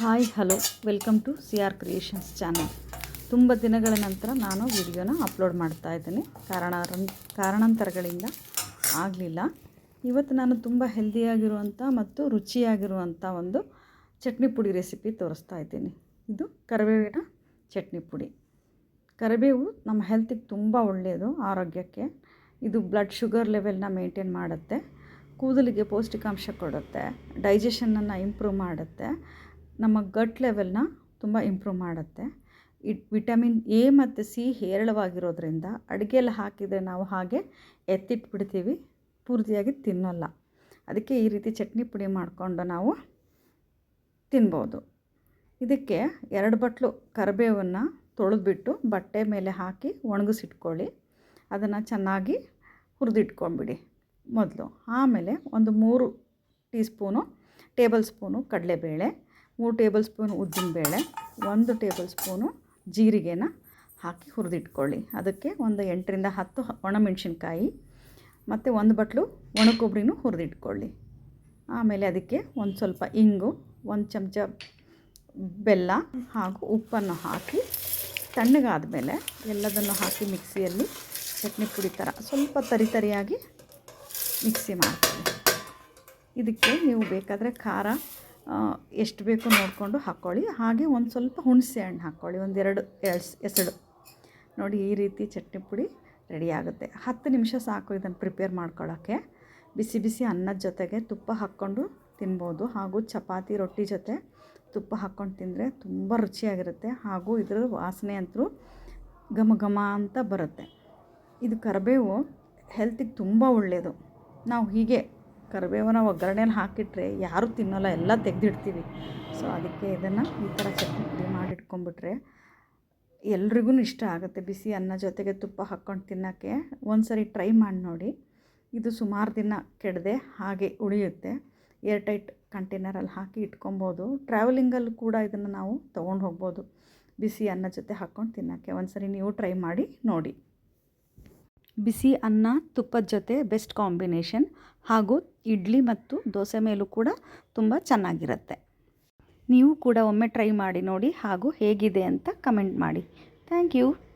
Hi, hello. Welcome to C R creations channel. ತುಂಬ ದಿನಗಳ ನಂತರ ನಾನು ವಿಡಿಯೋನ ಅಪ್ಲೋಡ್ ಮಾಡ್ತಾ ಇದ್ದೀನಿ. ಕಾರಣ ಕಾರಣಾಂತರಗಳಿಂದ ಆಗಲಿಲ್ಲ. ಇವತ್ತು ನಾನು ತುಂಬ ಹೆಲ್ದಿಯಾಗಿರುವಂಥ ಮತ್ತು ರುಚಿಯಾಗಿರುವಂಥ ಒಂದು ಚಟ್ನಿ ಪುಡಿ ರೆಸಿಪಿ ತೋರಿಸ್ತಾ ಇದ್ದೀನಿ. ಇದು ಕರಿಬೇವಿನ ಚಟ್ನಿ ಪುಡಿ. ಕರಿಬೇವು ನಮ್ಮ ಹೆಲ್ತಿಗೆ ತುಂಬ ಒಳ್ಳೆಯದು ಆರೋಗ್ಯಕ್ಕೆ. ಇದು ಬ್ಲಡ್ ಶುಗರ್ ಲೆವೆಲ್ನ ಮೇಂಟೈನ್ ಮಾಡುತ್ತೆ. ಕೂದಲಿಗೆ ಪೌಷ್ಟಿಕಾಂಶ ಕೊಡುತ್ತೆ. ಡೈಜೆಷನನ್ನು ಇಂಪ್ರೂವ್ ಮಾಡುತ್ತೆ. ನಮ್ಮ ಗಟ್ ಲೆವೆಲ್ನ ತುಂಬ ಇಂಪ್ರೂವ್ ಮಾಡುತ್ತೆ. ಇಟ್ ವಿಟಮಿನ್ ಎ ಮತ್ತು ಸಿ ಹೇರಳವಾಗಿರೋದ್ರಿಂದ ಅಡುಗೆಯಲ್ಲಿ ಹಾಕಿದರೆ ನಾವು ಹಾಗೆ ಎತ್ತಿಟ್ಬಿಡ್ತೀವಿ, ಪೂರ್ತಿಯಾಗಿ ತಿನ್ನೋಲ್ಲ. ಅದಕ್ಕೆ ಈ ರೀತಿ ಚಟ್ನಿ ಪುಡಿ ಮಾಡಿಕೊಂಡು ನಾವು ತಿನ್ಬೋದು. ಇದಕ್ಕೆ ಎರಡು ಬಟ್ಲು ಕರಿಬೇವನ್ನು ತೊಳೆದ್ಬಿಟ್ಟು ಬಟ್ಟೆ ಮೇಲೆ ಹಾಕಿ ಒಣಗಿಸಿಟ್ಕೊಳ್ಳಿ. ಅದನ್ನು ಚೆನ್ನಾಗಿ ಹುರಿದಿಟ್ಕೊಂಬಿಡಿ ಮೊದಲು. ಆಮೇಲೆ ಒಂದು ಮೂರು ಟೀ ಸ್ಪೂನು ಟೇಬಲ್ ಸ್ಪೂನು ಕಡಲೆಬೇಳೆ ಮೂರು ಟೇಬಲ್ ಸ್ಪೂನ್ ಉದ್ದಿನಬೇಳೆ ಒಂದು ಟೇಬಲ್ ಸ್ಪೂನು ಜೀರಿಗೆನ ಹಾಕಿ ಹುರಿದಿಟ್ಕೊಳ್ಳಿ. ಅದಕ್ಕೆ ಒಂದು ಎಂಟರಿಂದ ಹತ್ತು ಒಣಮೆಣಸಿನ್ಕಾಯಿ ಮತ್ತು ಒಂದು ಬಟ್ಲು ಒಣ ಕೊಬ್ಬರಿನೂ ಹುರಿದಿಟ್ಕೊಳ್ಳಿ. ಆಮೇಲೆ ಅದಕ್ಕೆ ಒಂದು ಸ್ವಲ್ಪ ಇಂಗು, ಒಂದು ಚಮಚ ಬೆಲ್ಲ ಹಾಗೂ ಉಪ್ಪನ್ನು ಹಾಕಿ ತಣ್ಣಗಾದ ಮೇಲೆ ಎಲ್ಲದನ್ನು ಹಾಕಿ ಮಿಕ್ಸಿಯಲ್ಲಿ ಚಟ್ನಿ ಪುಡಿ ಥರ ಸ್ವಲ್ಪ ತರಿ ತರಿಯಾಗಿ ಮಿಕ್ಸಿ ಮಾಡ್ತೀವಿ ಇದಕ್ಕೆ ನೀವು ಬೇಕಾದರೆ ಖಾರ ಎಷ್ಟು ಬೇಕು ನೋಡಿಕೊಂಡು ಹಾಕ್ಕೊಳ್ಳಿ ಹಾಗೆ ಒಂದು ಸ್ವಲ್ಪ ಹುಣಸೆ ಹಣ್ಣು ಹಾಕ್ಕೊಳ್ಳಿ ಒಂದೆರಡು ಎಸ್ ಎಸಳು ನೋಡಿ, ಈ ರೀತಿ ಚಟ್ನಿ ಪುಡಿ ರೆಡಿ ಆಗುತ್ತೆ. ಹತ್ತು ನಿಮಿಷ ಸಾಕು ಇದನ್ನು ಪ್ರಿಪೇರ್ ಮಾಡ್ಕೊಳ್ಳೋಕ್ಕೆ. ಬಿಸಿ ಬಿಸಿ ಅನ್ನದ ಜೊತೆಗೆ ತುಪ್ಪ ಹಾಕ್ಕೊಂಡು ತಿನ್ಬೋದು. ಹಾಗೂ ಚಪಾತಿ, ರೊಟ್ಟಿ ಜೊತೆ ತುಪ್ಪ ಹಾಕ್ಕೊಂಡು ತಿಂದರೆ ತುಂಬ ರುಚಿಯಾಗಿರುತ್ತೆ. ಹಾಗೂ ಇದರ ವಾಸನೆ ಅಂತೂ ಘಮ ಘಮ ಅಂತ ಬರುತ್ತೆ. ಇದು ಕರಿಬೇವು ಹೆಲ್ತಿಗೆ ತುಂಬ ಒಳ್ಳೆಯದು ನಾವು ಹೀಗೆ ಕರಿಬೇವನ್ನ ಒಗ್ಗರಣೆಯಲ್ಲಿ ಹಾಕಿಟ್ರೆ ಯಾರೂ ತಿನ್ನೋಲ್ಲ, ಎಲ್ಲ ತೆಗೆದಿಡ್ತೀವಿ. ಸೊ ಅದಕ್ಕೆ ಇದನ್ನು ಈ ಥರ ಚಟ್ನಿ ಪುಡಿ ಮಾಡಿಟ್ಕೊಂಬಿಟ್ರೆ ಎಲ್ರಿಗೂ ಇಷ್ಟ ಆಗುತ್ತೆ. ಬಿಸಿ ಅನ್ನ ಜೊತೆಗೆ ತುಪ್ಪ ಹಾಕ್ಕೊಂಡು ತಿನ್ನೋಕ್ಕೆ ಒಂದು ಸರಿ ಟ್ರೈ ಮಾಡಿ ನೋಡಿ. ಇದು ಸುಮಾರು ದಿನ ಕೆಡದೆ ಹಾಗೆ ಉಳಿಯುತ್ತೆ. ಏರ್ ಟೈಟ್ ಕಂಟೈನರಲ್ಲಿ ಹಾಕಿ ಇಟ್ಕೊಬೋದು. ಟ್ರಾವೆಲಿಂಗಲ್ಲೂ ಕೂಡ ಇದನ್ನು ನಾವು ತೊಗೊಂಡು ಹೋಗ್ಬೋದು. ಬಿಸಿ ಅನ್ನ ಜೊತೆ ಹಾಕ್ಕೊಂಡು ತಿನ್ನೋಕ್ಕೆ ಒಂದು ಸರಿ ನೀವು ಟ್ರೈ ಮಾಡಿ ನೋಡಿ. ಬಿಸಿ ಅನ್ನ ತುಪ್ಪದ ಜೊತೆ ಬೆಸ್ಟ್ ಕಾಂಬಿನೇಷನ್ ಹಾಗೂ ಇಡ್ಲಿ ಮತ್ತು ದೋಸೆ ಮೇಲೂ ಕೂಡ ತುಂಬ ಚೆನ್ನಾಗಿರುತ್ತೆ. ನೀವು ಕೂಡ ಒಮ್ಮೆ ಟ್ರೈ ಮಾಡಿ ನೋಡಿ ಹಾಗೂ ಹೇಗಿದೆ ಅಂತ ಕಮೆಂಟ್ ಮಾಡಿ. Thank you.